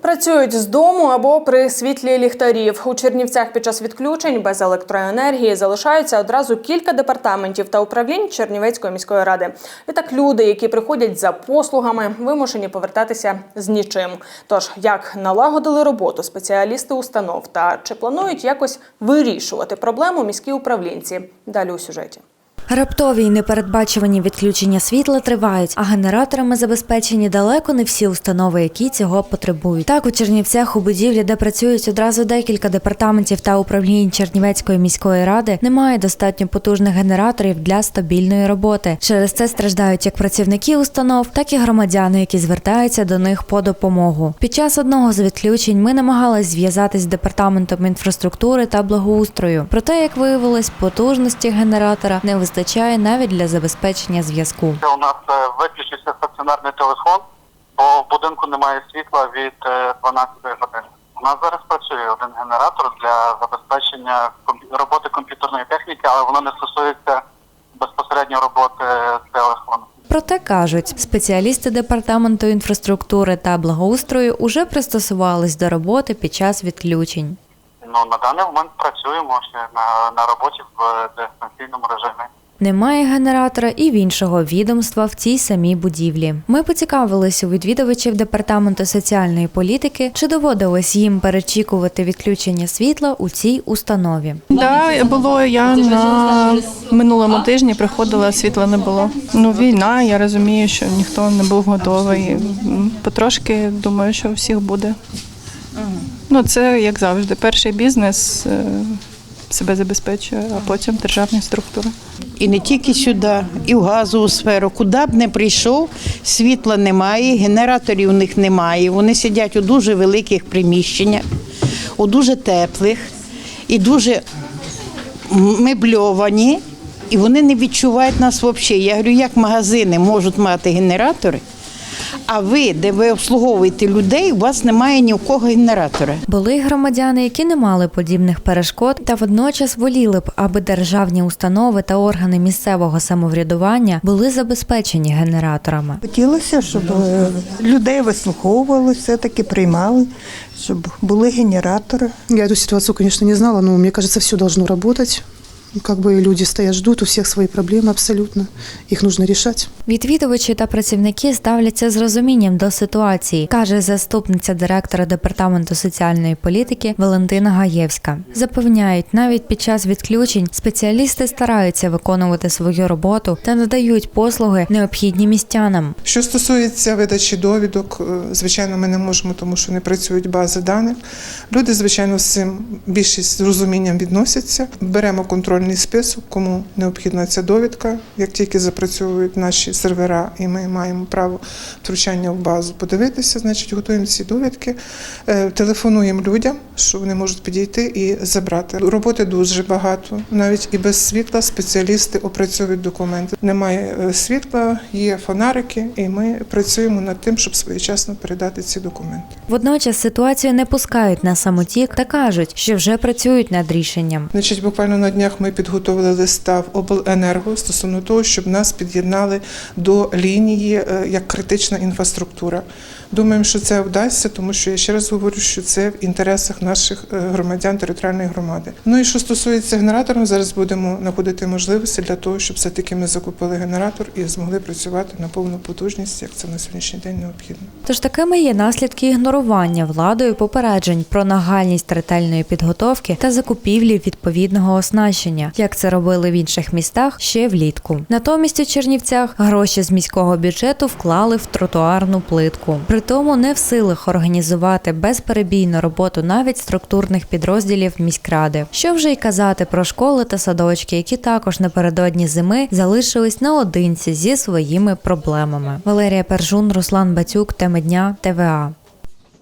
Працюють з дому або при світлі ліхтарів. У Чернівцях під час відключень без електроенергії залишаються одразу кілька департаментів та управлінь Чернівецької міської ради. Відтак люди, які приходять за послугами, вимушені повертатися з нічим. Тож як налагодили роботу спеціалісти установ та чи планують якось вирішувати проблему міські управлінці? Далі у сюжеті. Раптові й непередбачувані відключення світла тривають, а генераторами забезпечені далеко не всі установи, які цього потребують. Так, у Чернівцях у будівлі, де працюють одразу декілька департаментів та управлінь Чернівецької міської ради, немає достатньо потужних генераторів для стабільної роботи. Через це страждають як працівники установ, так і громадяни, які звертаються до них по допомогу. Під час одного з відключень ми намагались зв'язатись з департаментом інфраструктури та благоустрою. Проте, як виявилось, потужності генератора не вистачає навіть для забезпечення зв'язку. У нас е, виключився стаціонарний телефон, бо в будинку немає світла від е, 12 годин. У нас зараз працює один генератор для забезпечення роботи комп'ютерної техніки, але воно не стосується безпосередньо роботи телефону. Проте кажуть, спеціалісти департаменту інфраструктури та благоустрою уже пристосувались до роботи під час відключень. Ну на даний момент працюємо ще на, на роботі в е, дистанційному режимі. Немає генератора і в іншого відомства в цій самій будівлі. Ми поцікавились у відвідувачів департаменту соціальної політики, чи доводилось їм перечікувати відключення світла у цій установі. Да, було я на минулому тижні приходила, світла не було. Ну, війна, я розумію, що ніхто не був готовий. Потрошки думаю, що у всіх буде. Ну, це як завжди. Перший бізнес е, себе забезпечує, а потім державні структури. І не тільки сюди, і в газову сферу. Куди б не прийшов, світла немає, генераторів у них немає. Вони сидять у дуже великих приміщеннях, у дуже теплих і дуже мебльовані, і вони не відчувають нас взагалі. Я говорю, як магазини можуть мати генератори, а ви, де ви обслуговуєте людей, у вас немає ні у кого генератора. Були й громадяни, які не мали подібних перешкод, та водночас воліли б, аби державні установи та органи місцевого самоврядування були забезпечені генераторами. Хотілося, щоб е, людей вислуховували, все-таки приймали, щоб були генератори. Я эту ситуацию, конечно, не знала, но мне кажется, все должно работать. Как бы люди стоят, ждут, у всех свои проблемы абсолютно. Их нужно решать. Відвідувачі та працівники ставляться з розумінням до ситуації, каже заступниця директора департаменту соціальної політики Валентина Гаєвська. Запевняють, навіть під час відключень спеціалісти стараються виконувати свою роботу та надають послуги необхідні містянам. Що стосується видачі довідок, е, звичайно, ми не можемо, тому що не працюють бази даних. Люди, звичайно, з цим більшість з розумінням відносяться. Беремо контрольний список, кому необхідна ця довідка. Як тільки запрацьовують наші сервера, і ми маємо право втручання в базу подивитися, значить, готуємо ці довідки, е, телефонуємо людям, що вони можуть підійти і забрати. Роботи дуже багато. Навіть і без світла спеціалісти опрацьовують документи. Немає е, світла, є фонарики, і ми працюємо над тим, щоб своєчасно передати ці документи. Водночас ситуацію не пускають на самотік та кажуть, що вже працюють над рішенням. Значить, буквально на днях ми підготовили листа в обленерго стосовно того, щоб нас під'єднали до лінії е, як критична інфраструктура. Думаємо, що це вдасться, тому що я ще раз говорю, що це в інтересах наших е, громадян територіальної громади. Ну і що стосується генераторів, зараз будемо знаходити можливості для того, щоб все таки ми закупили генератор і змогли працювати на повну потужність, як це на сьогоднішній день необхідно. Тож такими є наслідки ігнорування владою попереджень про нагальність ретельної підготовки та закупівлі відповідного оснащення, як це робили в інших містах ще влітку. Натомість у Чернівцях гроші з міського бюджету вклали в тротуарну плитку. При тому не в силах організувати безперебійну роботу навіть структурних підрозділів міськради. Що вже й казати про школи та садочки, які також напередодні зими залишились наодинці зі своїми проблемами. Валерія Пержун, Руслан Бацюк, теми дня, ТВА.